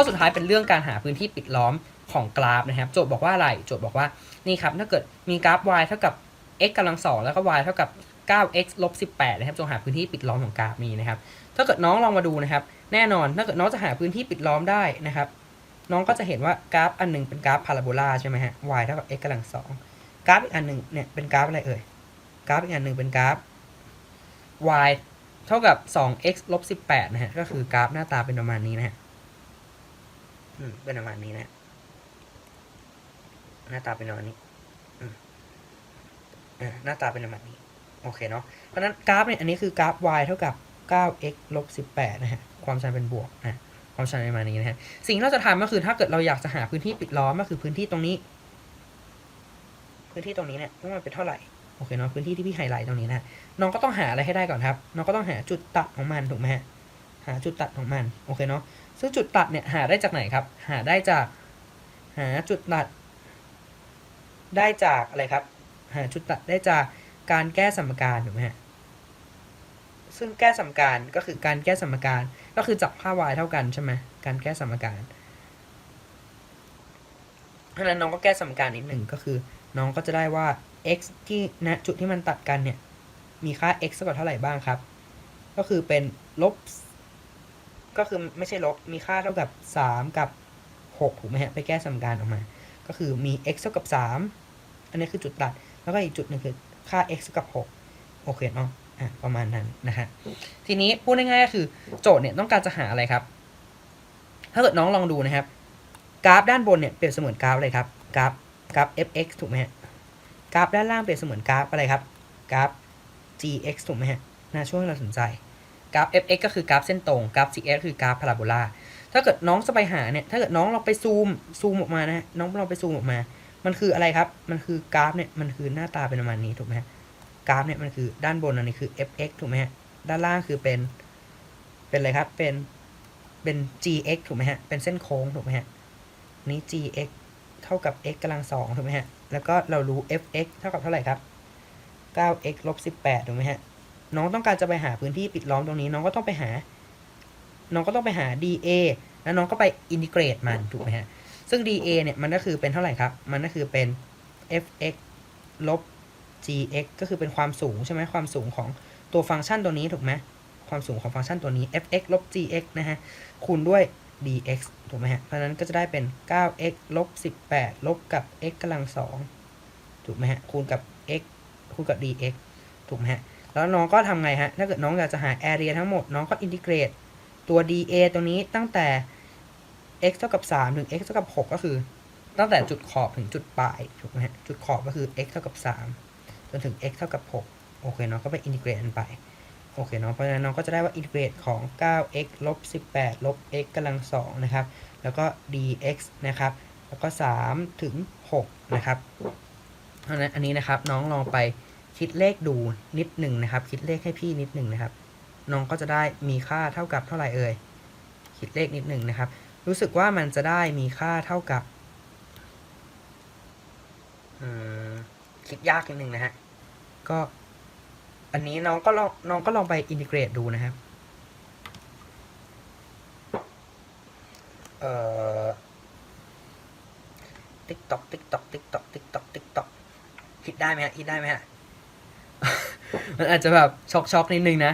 อสุดท้ายเป็นเรื่องการหาพื้นที่ปิดล้อมของกราฟนะครับ โจทย์บอกว่าอะไร โจทย์บอกว่านี่ครับถ้าเกิดมีกราฟ y เท่ากับ x กำลังสองแล้วก็ y เท่ากับ 9x ลบ18นะครับจงหาพื้นที่ปิดล้อมของกราฟนี้นะครับ ถ้าเกิดน้องลองมาดูนะครับ แน่นอนถ้าเกิดน้องจะหาพื้นที่ปิดล้อมได้นะครับ น้องก็จะเห็นว่ากราฟอันหนึ่งเป็นกราฟพาราโบลาใช่ไหมฮะ y เท่ากับ x กำลังสองกราฟอีกอันหนึ่งเนี่ยเป็นกราฟอะไรเอ่ย กราฟอีกอันหนึ่งเป็นกราฟ y เท่ากับ 2x ลบ18นะฮะ ก็คือกราฟหน้าตาเป็นประมาณนี้นะฮะ อืมเป็นประมาณนี้นะ หน้าตาเป็นประมาณนี้หน้าตาเป็นประมาณนี้ โอเคเนาะ เพราะฉะนั้นกราฟเนี่ย อันนี้คือกราฟ y เท่ากับ 9x ลบ18 นะฮะ ความชันเป็นบวกนะความชันประมาณนี้นะฮะ สิ่งที่เราจะทำก็คือถ้าเกิดเราอยากจะหาพื้นที่ปิดล้อมก็คือพื้นที่ตรงนี้ พื้นที่ตรงนี้เนี่ยว่ามันเป็นเท่าไหร่ โอเคเนาะ พื้นที่ที่พี่ไฮไลท์ตรงนี้นะ น้องก็ต้องหาอะไรให้ได้ก่อนครับ น้องก็ต้องหาจุดตัดของมันถูกไหมฮะ หาจุดตัดของมัน โอเคเนาะ ซึ่งจุดตัดเนี่ยหาได้จากไหนครับ หาได้จากหาจุดตัด ได้จากอะไรครับ หาจุดตัดได้จากการแก้สมการถูกไหมฮะซึ่งแก้สมการก็คือการแก้สมการก็คือจับค่า y เท่ากันใช่ไหมการแก้สมการเพราะฉะนั้นน้องก็แก้สมการนิดหนึ่งก็คือ น้องก็จะได้ว่า x ที่ณจุดที่มันตัดกันเนี่ยมีค่า x เท่ากับเท่าไหร่บ้างครับ ก็คือเป็นลบ ก็คือไม่ใช่ลบ มีค่าเท่ากับ 3 กับ 6 ถูกไหมฮะ ไปแก้สมการออกมา ก็คือมี x เท่ากับ 3 อันนี้คือจุดตัด แล้วก็อีกจุดหนึ่งคือค่า x เท่ากับ 6 โอเคเนาะอะประมาณนั้นนะฮะ ทีนี้พูดง่ายๆก็คือโจทย์เนี่ยต้องการจะหาอะไรครับ ถ้าเกิดน้องลองดูนะครับ กราฟด้านบนเนี่ยเปรียบเสมือนกราฟอะไรครับ กราฟ กราฟ fx ถูกไหมฮะ กราฟด้านล่างเปรียบเสมือนกราฟอะไรครับ กราฟ gx ถูกไหมฮะน่าช่วยเราสนใจ กราฟ fx ก็คือกราฟเส้นตรงกราฟ gx คือกราฟพาราโบลาถ้าเกิดน้องจะไปหาเนี่ยถ้าเกิดน้องเราไปซูมซูมออกมานะน้องลองไปซูมออกมา มันคืออะไรครับ มันคือกราฟเนี่ยมันคือหน้าตาเป็นประมาณนี้ถูกไหมกราฟเนี่ยมันคือด้านบนอันนี้คือ fx ถูกไหมด้านล่างคือเป็นเป็นอะไรครับเป็นเป็น gx ถูกไหมฮะเป็นเส้นโค้งถูกไหมฮะนี้ gx เท่ากับ x กำลังสองถูกไหมฮะแล้วก็เรารู้ fx เท่ากับเท่าไหร่ครับ 9x ลบ18ถูกไหมฮะ น้องต้องการจะไปหาพื้นที่ปิดล้อมตรงนี้ น้องก็ต้องไปหา น้องก็ต้องไปหา dA แล้วน้องก็ไปอินทิเกรตมันถูกไหมฮะ ซึ่ง dA เนี่ยมันก็คือเป็นเท่าไหร่ครับ มันก็คือเป็น fx ลบ gx ก็คือเป็นความสูงใช่ไหมความสูงของตัวฟังก์ชันตัวนี้ถูกไหมความสูงของฟังก์ชันตัวนี้ fx ลบ gx นะฮะ คูณด้วย dx ถูกไหมฮะ เพราะนั้นก็จะได้เป็น 9x ลบ 18 ลบกับ x กำลัง2ถูกไหมฮะ คูณกับ x คูณกับ dx ถูกไหมฮะ แล้วน้องก็ทำไงฮะ ถ้าเกิดน้องอยากจะหา area ทั้งหมด น้องก็อินทิเกรตตัว dA ตรงนี้ตั้งแต่ x เท่ากับ 3 ถึง x เท่ากับ 6 ก็คือ ตั้งแต่จุดขอบถึงจุดปลาย ถูกไหมฮะ จุดขอบก็คือ x เท่ากับ 3 จนถึง x เท่ากับ 6 โอเคเนาะก็ไปอินทิเกรตกันไป โอเคเนาะเพราะฉะนั้นน้องก็จะได้ว่าอินทิเกรตของ 9x ลบ 18 ลบ x กำลัง 2 นะครับ แล้วก็ dx นะครับ แล้วก็ 3 ถึง 6 นะครับ เพราะฉะนั้นอันนี้นะครับน้องลองไป คิดเลขดูนิดหนึ่งนะครับ คิดเลขให้พี่นิดหนึ่งนะครับ น้องก็จะได้มีค่าเท่ากับเท่าไหร่เอ่ย คิดเลขนิดหนึ่งนะครับ รู้สึกว่ามันจะได้มีค่าเท่ากับอืมคิดยากนิดหนึ่งนะฮะ ก็อันนี้น้องก็ลองน้องก็ลองไปอินทิเกรตดูนะครับ เอ่อติ๊กตอกติ๊กตอกติ๊กตอกติ๊กตอกติ๊กตอกคิดได้ไหมฮะคิดได้ไหมฮะ มันอาจจะแบบช็อกช็อกนิดนึงนะ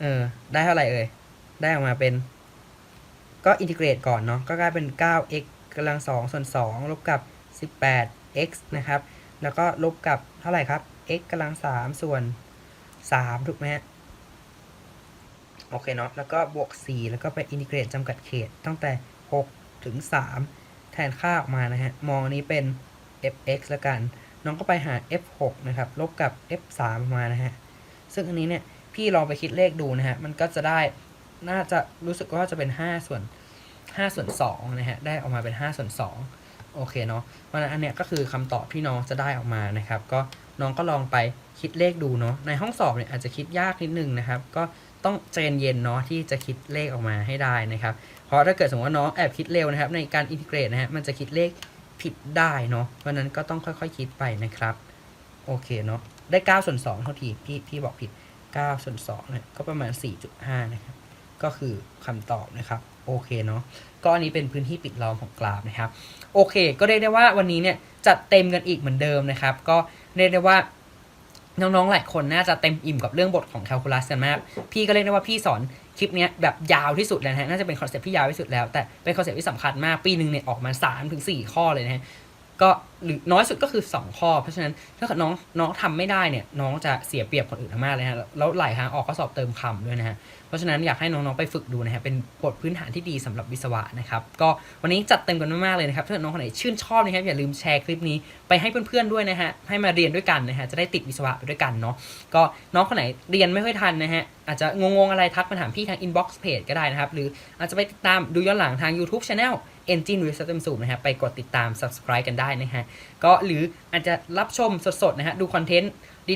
เออ ได้เท่าไหร่เอ่ย ได้ออกมาเป็น ก็อินทิเกรตก่อนเนาะ ก็กลายเป็น 9x กำลัง 2 ส่วน 2 ลบกับ 18x นะครับ แล้วก็ลบกับเท่าไหร่ครับ x กำลัง 3 ส่วน 3 ถูกไหมฮะ โอเคเนาะ แล้วก็บวก 4 แล้วก็ไปอินทิเกรตจำกัดเขต ตั้งแต่ 6 ถึง 3 แทนค่าออกมานะฮะ มองอันนี้เป็น fx แล้วกัน น้องก็ไปหา f6 นะครับ ลบกับ f3 ออกมานะฮะ ซึ่งอันนี้เนี่ยพี่ลองไปคิดเลขดูนะฮะ มันก็จะได้ น่าจะรู้สึกว่าจะเป็น 5 ส่วน 5 ส่วน2นะฮะ ได้ออกมาเป็น 5 ส่วน 2 โอเคเนาะเพราะนั้นอันเนี้ยก็คือคำตอบที่น้องจะได้ออกมานะครับ ก็น้องก็ลองไปคิดเลขดูเนาะ ในห้องสอบเนี่ยอาจจะคิดยากนิดนึงนะครับ ก็ต้องใจเย็นๆเนาะที่จะคิดเลขออกมาให้ได้นะครับ เพราะถ้าเกิดสมมติว่าน้องแอบคิดเร็วนะครับ ในการอินทิเกรตนะฮะ มันจะคิดเลข ผิดได้เนาะเพราะนั้นก็ต้องค่อยๆคคิดไปนะครับ โอเคเนาะได้ 9 ส่วน2เท่าทีพี่พี่บอกผิด 9 ส่วน2เนี่ยก็ประมาณ 4.5 นะครับ ก็คือคำตอบนะครับ โอเคเนาะก็อันนี้เป็นพื้นที่ปิดล้อมของกราฟนะครับ โอเค ก็เรียกได้ว่าวันนี้เนี่ยจัดเต็มกันอีกเหมือนเดิมนะครับ ก็เรียกได้ว่า น้องๆ หลายคนน่าจะเต็มอิ่มกับเรื่องบทของแคลคูลัสกันมาก พี่ก็เรียกได้ว่าพี่สอนคลิปนี้แบบยาวที่สุดแล้วนะฮะ น่าจะเป็นคอนเซปต์ที่ยาวที่สุดแล้ว แต่เป็นคอนเซปต์ที่สำคัญมาก ปีหนึ่งเนี่ยออกมา3าถึงสข้อเลยนะฮะ ก็หรือน้อยสุดก็คือ 2 ข้อ เพราะฉะนั้นถ้าเกิดน้องน้องทำไม่ได้เนี่ยน้องจะเสียเปรียบคนอื่นมากเลยฮะแล้วหลายครั้งออกข้อสอบเติมคำด้วยนะฮะเพราะฉะนั้นอยากให้น้องๆไปฝึกดูนะฮะเป็นบทพื้นฐานที่ดีสำหรับวิศวะนะครับก็วันนี้จัดเต็มกันมากๆเลยนะครับถ้าเกิดน้องคนไหนชื่นชอบนะครับอย่าลืมแชร์คลิปนี้ไปให้เพื่อนๆด้วยนะฮะให้มาเรียนด้วยกันนะฮะจะได้ติดวิศวะไปด้วยกันเนาะก็น้องคนไหนเรียนไม่ค่อยทันนะฮะอาจจะงงๆอะไรทักมาถามพี่ทาง inbox page ก็ได้นะครับหรืออาจจะไปติดตามดูย้อนหลังทาง YouTube Channel Engine Real System Zoom นะครับไปกดติดตาม subscribe กันได้นะฮะก็หรืออาจจะรับชมสดๆนะฮะดูคอนเทนต์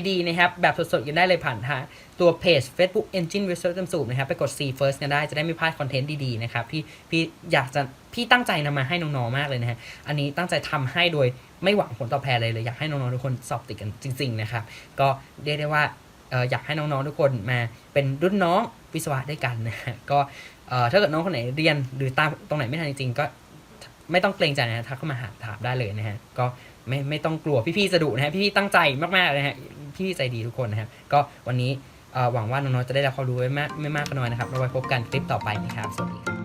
ดีๆนะครับแบบสดๆกันได้เลยผ่านทางตัวเพจ Facebook Engine Real System Zoom นะครับไปกด see first กันได้จะได้ไม่พลาดคอนเทนต์ดีๆนะครับพี่พี่อยากจะพี่ตั้งใจนำมาให้น้องๆมากเลยนะฮะอันนี้ตั้งใจทำให้โดยไม่หวังผลตอบแทนเลยเลยอยากให้น้องๆทุกคนสอบติดกันจริง ๆ นะครับ ก็เรียกได้ว่าอยากให้น้องๆทุกคนมาเป็นรุ่นน้อง วิศวะด้วยกันนะฮะก็ถ้าเกิดน้องคนไหนเรียนหรือตามตรงไหนไม่ทันจริงๆก็ไม่ต้องเกรงใจนะฮะทักเข้ามาหาถามได้เลยนะฮะก็ไม่ไม่ต้องกลัวพี่ๆจะดุนะฮะพี่ๆตั้งใจมากๆนะฮะพี่ๆใจดีทุกคนนะครับก็วันนี้หวังว่าน้องๆจะได้รับความรู้ไว้มากไม่มากก็น้อยนะครับเราไว้พบกันคลิปต่อไปนะครับสวัสดีครับ